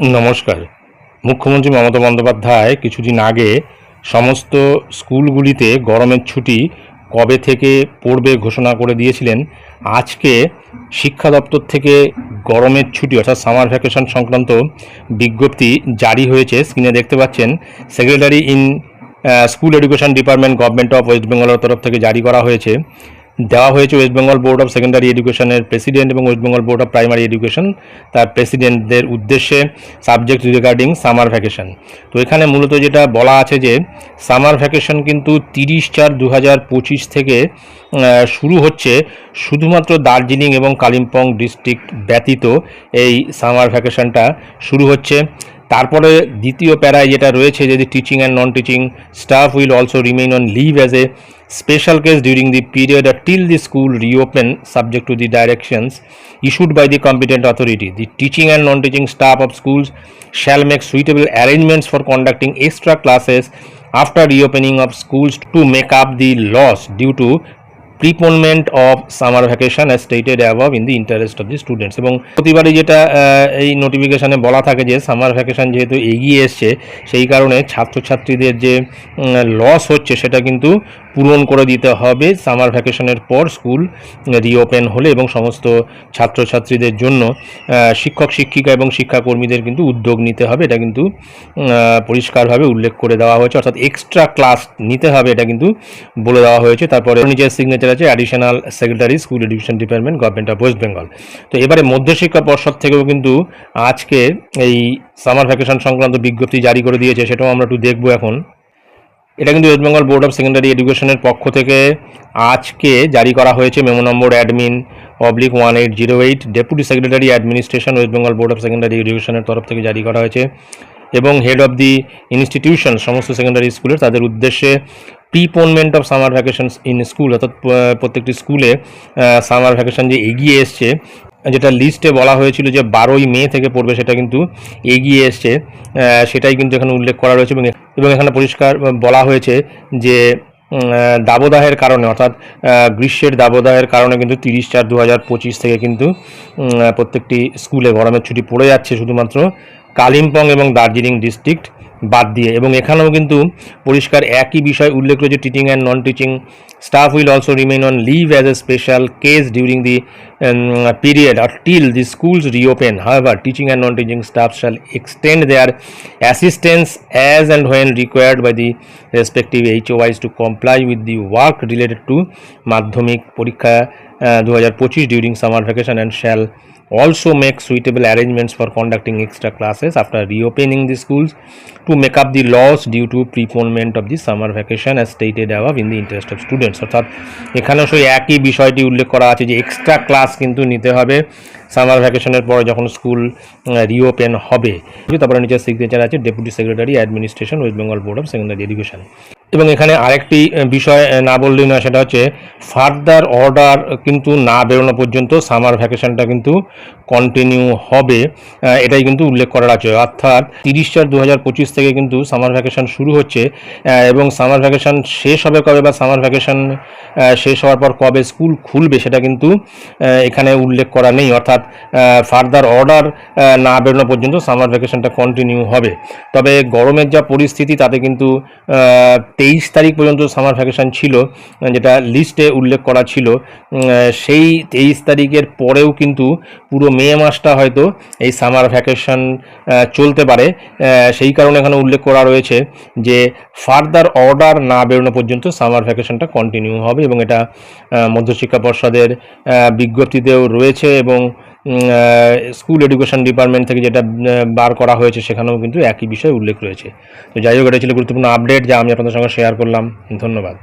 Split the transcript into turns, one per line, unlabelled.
নমস্কার। মুখ্যমন্ত্রী মমতা বন্দ্যোপাধ্যায় কিছুদিন আগে সমস্ত স্কুলগুলিতে গরমের ছুটি কবে থেকে পড়বে ঘোষণা করে দিয়েছিলেন। আজকে শিক্ষা দপ্তর থেকে গরমের ছুটি, অর্থাৎ সামার ভ্যাকেশন সংক্রান্ত বিজ্ঞপ্তি জারি হয়েছে। স্ক্রিনে দেখতে পাচ্ছেন, secretary in school education department government of West বেঙ্গলের তরফ থেকে জারি করা হয়েছে। দেওয়া হয়েছে West Bengal board of secondary এডুকেশনের প্রেসিডেন্ট এবং West Bengal board of primary education তার প্রেসিডেন্টদের উদ্দেশ্যে সাবজেক্ট রিগার্ডিং সামার ভ্যাকেশন তো এখানে মূলত যেটা বলা আছে যে সামার ভ্যাকেশন কিন্তু তিরিশ চার দু থেকে শুরু হচ্ছে শুধুমাত্র দার্জিলিং এবং কালিম্পং ডিস্ট্রিক্ট ব্যতীত এই সামার ভ্যাকেশনটা শুরু হচ্ছে। তারপরে দ্বিতীয় প্যারায় যেটা রয়েছে, যদি teaching and non teaching staff will also remain on leave as a special case during the period of till the school reopen subject to the directions issued by the competent authority the teaching and non teaching staff of schools shall make suitable arrangements for conducting extra classes after reopening of schools to make up the loss due to preponement of summer vacation as stated above in the interest of the students এবং প্রতিবারই যেটা এই নোটিফিকেশানে বলা থাকে যে summer vacation যেহেতু এগিয়ে এসছে, সেই কারণে ছাত্রছাত্রীদের যে লস হচ্ছে সেটা কিন্তু পূরণ করে দিতে হবে। সামার ভ্যাকেশনের পর স্কুল রিওপেন হলে এবং সমস্ত ছাত্রছাত্রীদের জন্য শিক্ষক, শিক্ষিকা এবং শিক্ষাকর্মীদের কিন্তু উদ্যোগ নিতে হবে। এটা কিন্তু পরিষ্কারভাবে উল্লেখ করে দেওয়া হয়েছে। অর্থাৎ এক্সট্রা ক্লাস নিতে হবে এটা কিন্তু বলে দেওয়া হয়েছে। তারপরে নিজের সিগনেচার আছে additional secretary school education department government of West Bengal তো এবারে মধ্যশিক্ষা পর্ষদ থেকেও কিন্তু আজকে এই সামার ভ্যাকেশন সংক্রান্ত বিজ্ঞপ্তি জারি করে দিয়েছে, সেটাও আমরা একটু দেখব এখন। এটা কিন্তু West Bengal board of secondary এডুকেশনের পক্ষ থেকে আজকে জারি করা হয়েছে। Memo number admin oblique one eight zero eight. Deputy secretary administration West Bengal board of secondary এডুকেশনের তরফ থেকে জারি করা হয়েছে এবং হেড অফ দি ইনস্টিটিউশন সমস্ত সেকেন্ডারি স্কুলের তাদের উদ্দেশ্যে preponement of summer vacation in school অর্থাৎ প্রত্যেকটি স্কুলে সামার ভ্যাকেশন যে এগিয়ে এসছে যেটা লিস্টে বলা হয়েছিল যে বারোই মে থেকে পড়বে, সেটা কিন্তু এগিয়ে এসছে। সেটাই কিন্তু এখানে উল্লেখ করা রয়েছে এবং এখানে পরিষ্কার বলা হয়েছে যে দাবদাহের কারণে, অর্থাৎ গ্রীষ্মের দাবদাহের কারণে কিন্তু তিরিশ চার দু থেকে কিন্তু প্রত্যেকটি স্কুলে গরমের ছুটি পড়ে যাচ্ছে শুধুমাত্র কালিম্পং এবং দার্জিলিং ডিস্ট্রিক্ট বাদ দিয়ে। এবং এখানেও কিন্তু পরিষ্কার একই বিষয় উল্লেখ রয়েছে teaching and non teaching staff will also remain on leave as a special case during the period or till the schools reopen however teaching and non teaching staff shall extend their assistance as and when required by the respective H wise to comply with the work related to Madhyamik পরীক্ষা দু হাজার পঁচিশ during summer vacation and shall also make suitable arrangements for conducting extra classes after reopening the schools to make up the loss due to preponement of the summer vacation as stated above in the interest of students অর্থাৎ এখানেও সেই একই বিষয়টি উল্লেখ করা আছে যে extra class কিন্তু নিতে হবে সামার ভ্যাকেশনের পরে যখন স্কুল রিওপেন হবে তারপরে নিচে সিগনেচার আছে deputy secretary administration West Bengal board of secondary education এবং এখানে আরেকটি বিষয় না বললেই না সেটা হচ্ছে ফার্দার অর্ডার কিন্তু না বেরোনো পর্যন্ত সামার ভ্যাকেশনটা কিন্তু কন্টিনিউ হবে। এটাই কিন্তু উল্লেখ করার আছে। অর্থাৎ তিরিশ চার দু থেকে কিন্তু সামার ভ্যাকেশন শুরু হচ্ছে। এবং সামার ভ্যাকেশন শেষ হবে কবে বা সামার ভ্যাকেশন শেষ হওয়ার পর কবে স্কুল খুলবে সেটা কিন্তু এখানে উল্লেখ করা নেই। অর্থাৎ ফার্দার অর্ডার না বেরোনো পর্যন্ত সামার ভ্যাকেশনটা কন্টিনিউ হবে। তবে গরমের যা পরিস্থিতি, তাতে কিন্তু তেইশ তারিখ পর্যন্ত সামার ভ্যাকেশন ছিল, যেটা লিস্টে উল্লেখ করা ছিল। সেই তেইশ তারিখের পরেও কিন্তু পুরো মে মাসটা হয়তো এই সামার ভ্যাকেশন চলতে পারে। সেই কারণে এখানে উল্লেখ করা রয়েছে যে ফার্দার অর্ডার না বেরোনো পর্যন্ত সামার ভ্যাকেশনটা কন্টিনিউ হবে এবং এটা মধ্যশিক্ষা পর্ষদের বিজ্ঞপ্তিতেও রয়েছে এবং স্কুল এডুকেশন ডিপার্টমেন্ট থেকে যেটা বার করা হয়েছে সেখানেও কিন্তু একই বিষয় উল্লেখ রয়েছে। তো যাই হোক, এটা ছিল গুরুত্বপূর্ণ আপডেট যা আমি আপনাদের সঙ্গে শেয়ার করলাম। ধন্যবাদ।